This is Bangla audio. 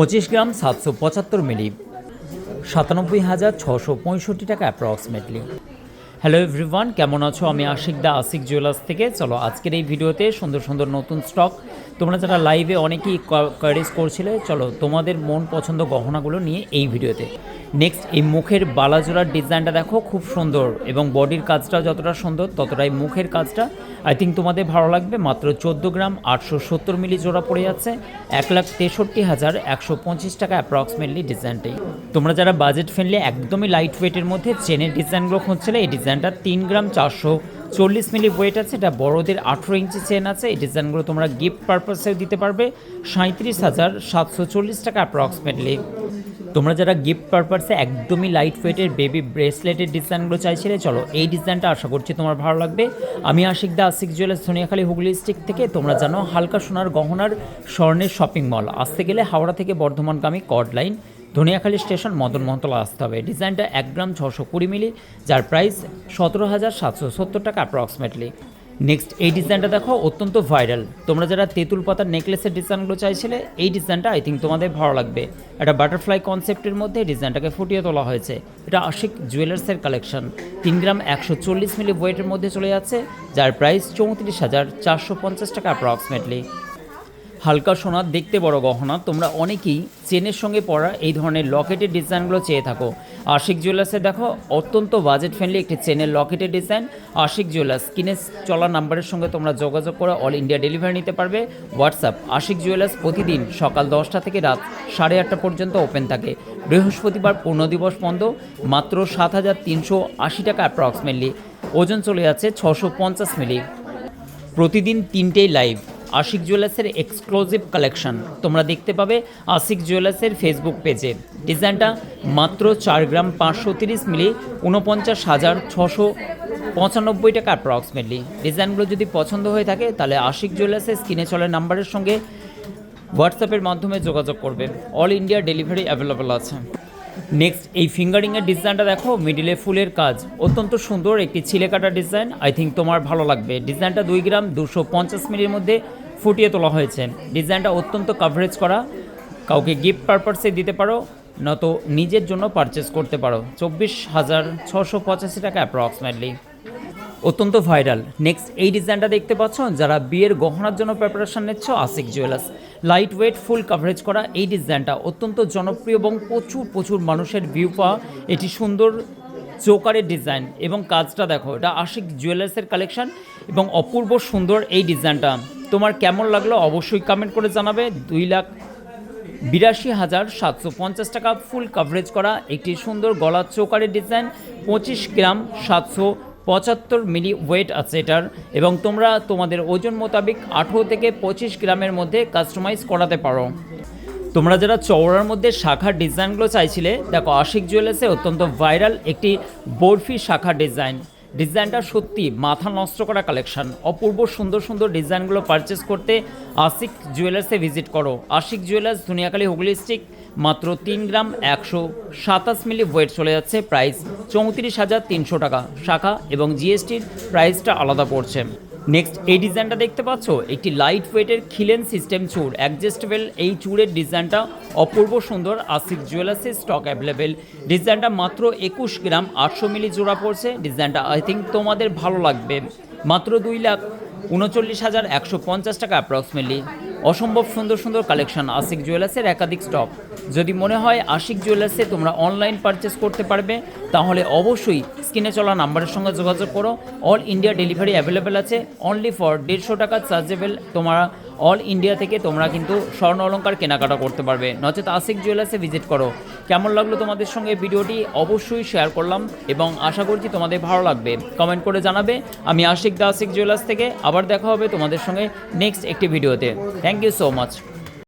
পঁচিশ গ্রাম সাতশো পঁচাত্তর মিলি, সাতানব্বই হাজার ছশো পঁয়ষট্টি টাকা অ্যাপ্রক্সিমেটলি হ্যালো এভরিওয়ান কেমন আছো? আমি আশিক দা, আশিক জুয়েলার্স থেকে। চলো আজকের এই ভিডিওতে সুন্দর সুন্দর নতুন স্টক তোমরা যারা লাইভে অনেকেই কোয়ারিজ করছিলে, চলো তোমাদের মন পছন্দ গহনাগুলো নিয়ে এই ভিডিওতে। নেক্সট এই মুখের বালাজোড়ার ডিজাইনটা দেখো, খুব সুন্দর এবং বডির কাজটা যতটা সুন্দর, ততটাই মুখের কাজটা। আই থিঙ্ক তোমাদের ভালো লাগবে, মাত্র চোদ্দ গ্রাম আটশো সত্তর মিলি জোড়া পড়ে যাচ্ছে, এক লাখ তেষট্টি হাজার একশো পঁচিশ টাকা অ্যাপ্রক্সিমেটলি ডিজাইনটাই তোমরা যারা বাজেট ফ্রেন্ডলি একদমই লাইট ওয়েটের মধ্যে চেনের ডিজাইনগুলো খুঁজছিলে, এই ডিজাইনটা তিন গ্রাম চারশো চল্লিশ মিলি ওয়েট আছে, এটা বড়দের আঠেরো ইঞ্চি চেন আছে, এই ডিজাইনগুলো তোমরা গিফট পারপাসেও দিতে পারবে। সাঁত্রিশ হাজার সাতশো চল্লিশ টাকা অ্যাপ্রক্সিমেটলি তোমরা যারা গিফট পারপাসে একদমই লাইট ওয়েটের বেবি ব্রেসলেটের ডিজাইনগুলো চাইছিলে, চলো এই ডিজাইনটা আশা করছি তোমার ভালো লাগবে। আমি আশিক দা, আশিক জুয়েলার্স সোনিয়াখালী হুগলি স্টিক থেকে, তোমরা জানো হালকা সোনার গহনার স্বর্ণের শপিং মল আসতে গেলে হাওড়া থেকে বর্ধমানগামী কড লাইন ধনিয়াখালী স্টেশন, মদন মহতলা আসতে হবে। ডিজাইনটা এক গ্রাম ছশো কুড়ি মিলি, যার প্রাইস সতেরো হাজার সাতশো সত্তর টাকা অ্যাপ্রক্সিমেটলি নেক্সট এই ডিজাইনটা দেখো, অত্যন্ত ভাইরাল তোমরা যারা তেঁতুল পাতার নেকলেসের ডিজাইনগুলো চাইছিলে, এই ডিজাইনটা আই থিঙ্ক তোমাদের ভালো লাগবে। একটা বাটারফ্লাই কনসেপ্টের মধ্যে ডিজাইনটাকে ফুটিয়ে তোলা হয়েছে। এটা আশিক জুয়েলার্সের কালেকশন তিন গ্রাম একশো চল্লিশ মিলি ওয়েটের মধ্যে চলে যাচ্ছে, যার প্রাইস চৌত্রিশ হাজার চারশো পঞ্চাশ টাকা অ্যাপ্রক্সিমেটলি হালকা সোনার দেখতে বড় গহনা। তোমরা অনেকেই চেনের সঙ্গে পরা এই ধরনের লকেটের ডিজাইনগুলো চেয়ে থাকো। আশিক জুয়েলার্সে দেখো, অত্যন্ত বাজেট ফ্রেন্ডলি একটি চেনের লকেটের ডিজাইন। আশিক জুয়েলার্স, কিনে চলা নাম্বারের সঙ্গে তোমরা যোগাযোগ করে অল ইন্ডিয়া ডেলিভারি নিতে পারবে। হোয়াটসঅ্যাপ, আশিক জুয়েলার্স প্রতিদিন সকাল দশটা থেকে রাত সাড়ে আটটা পর্যন্ত ওপেন থাকে। বৃহস্পতিবার পূর্ণ দিবস বন্ধ, মাত্র সাত হাজার তিনশো আশি টাকা অ্যাপ্রক্সিমেটলি ওজন চলে যাচ্ছে ছশো পঞ্চাশ মিলি প্রতিদিন তিনটেই লাইভ আশিক জুয়েলার্সের এক্সক্লুসিভ কালেকশন তোমরা দেখতে পাবে আশিক জুয়েলার্সের ফেসবুক পেজে ডিজাইনটা মাত্র চার গ্রাম পাঁচশো তিরিশ মিলি, উনপঞ্চাশ হাজার ছশো পঁচানব্বই টাকা অ্যাপ্রক্সিমেটলি ডিজাইনগুলো যদি পছন্দ হয়ে থাকে, তাহলে আশিক জুয়েলার্সের স্ক্রিনে চলে নাম্বারের সঙ্গে হোয়াটসঅ্যাপের মাধ্যমে যোগাযোগ করবে। অল ইন্ডিয়া ডেলিভারি অ্যাভেলেবল আছে। নেক্সট এই ফিঙ্গারিংয়ের ডিজাইনটা দেখো মিডিলে ফুলের কাজ। অত্যন্ত সুন্দর একটি ছিলে কাটা ডিজাইন আই থিঙ্ক তোমার ভালো লাগবে। ডিজাইনটা দুই গ্রাম দুশো পঞ্চাশ মিলির মধ্যে ফুটিয়ে তোলা হয়েছে। ডিজাইনটা অত্যন্ত কাভারেজ করা। কাউকে গিফট পারপাসে দিতে পারো, নয়তো নিজের জন্য পারচেস করতে পারো। চব্বিশ হাজার ছশো পঁচাশি টাকা অ্যাপ্রক্সিমেটলি অত্যন্ত ভাইরাল নেক্সট এই ডিজাইনটা দেখতে পাচ্ছ? যারা বিয়ের গহনার জন্য প্রিপারেশন নিচ্ছ Ashiq jewellers light weight full coverage করা। এই ডিজাইনটা অত্যন্ত জনপ্রিয় এবং প্রচুর প্রচুর মানুষের ভিউ পাওয়া। এটি সুন্দর চোকারের ডিজাইন এবং কাজটা দেখো, এটা আশিক জুয়েলার্সের কালেকশন এবং অপূর্ব সুন্দর এই ডিজাইনটা তোমার কেমন লাগল অবশ্যই কমেন্ট করে জানাবে। দুই লাখ বিরাশি হাজার সাতশো পঞ্চাশ টাকা ফুল কাভারেজ করা একটি সুন্দর গলা চোকারের ডিজাইন পঁচিশ গ্রাম সাতশো পঁচাত্তর মিলি ওয়েট আছে এটার এবং তোমরা তোমাদের ওজন মোতাবেক আঠেরো থেকে পঁচিশ গ্রামের মধ্যে কাস্টমাইজ করাতে পারো। তোমরা যারা চওড়ার মধ্যে শাখার ডিজাইনগুলো চাইছিলে, দেখো আশিক জুয়েলার্সে অত্যন্ত ভাইরাল একটি বরফি শাখা ডিজাইন। ডিজাইনটা সত্যি মাথা নষ্ট করা কালেকশন অপূর্ব সুন্দর সুন্দর ডিজাইনগুলো পারচেস করতে আশিক জুয়েলার্সে ভিজিট করো। আশিক জুয়েলার্স দুনিয়াখালী হুগলি স্টিক মাত্র তিন গ্রাম একশো সাতাশ মিলি ওয়েট চলে যাচ্ছে প্রাইস চৌত্রিশ হাজার তিনশো টাকা। শাখা এবং জিএসটির প্রাইসটা আলাদা পড়ছে। নেক্সট এই ডিজাইনটা দেখতে পাচ্ছ? একটি লাইট ওয়েটের খিলেন সিস্টেম চুর অ্যাডজাস্টেবল এই চুরের ডিজাইনটা অপূর্ব সুন্দর আসিফ জুয়েলার্সে স্টক অ্যাভেলেবেল ডিজাইনটা মাত্র একুশ গ্রাম, আটশো মিলি জোড়া পড়ছে। ডিজাইনটা আই থিঙ্ক তোমাদের ভালো লাগবে। মাত্র দুই লাখ উনচল্লিশ হাজার একশো পঞ্চাশ টাকা অ্যাপ্রক্সিমেটলি অসম্ভব সুন্দর সুন্দর কালেকশন আশিক জুয়েলার্সের একাধিক স্টক। যদি মনে হয় আশিক জুয়েলার্সে তোমরা অনলাইন পারচেস করতে পারবে, তাহলে অবশ্যই স্ক্রিনে চলা নাম্বারের সঙ্গে যোগাযোগ করো। অল ইন্ডিয়া ডেলিভারি অ্যাভেলেবেল আছে। অনলি ফর দেড়শো টাকা চার্জেবল তোমরা অল ইন্ডিয়া থেকে তোমরা কিন্তু স্বর্ণ অলঙ্কার কেনাকাটা করতে পারবে। নচেত আশিক জুয়েলার্সে ভিজিট করো। কেমন লাগল তোমাদের সঙ্গে ভিডিওটি অবশ্যই শেয়ার করলাম এবং আশা করছি তোমাদের ভালো লাগবে। কমেন্ট করে জানাবে। আমি আশিক দাসিক জুয়েলার্স থেকে আবার দেখা হবে তোমাদের সঙ্গে নেক্সট একটি ভিডিওতে। Thank you so much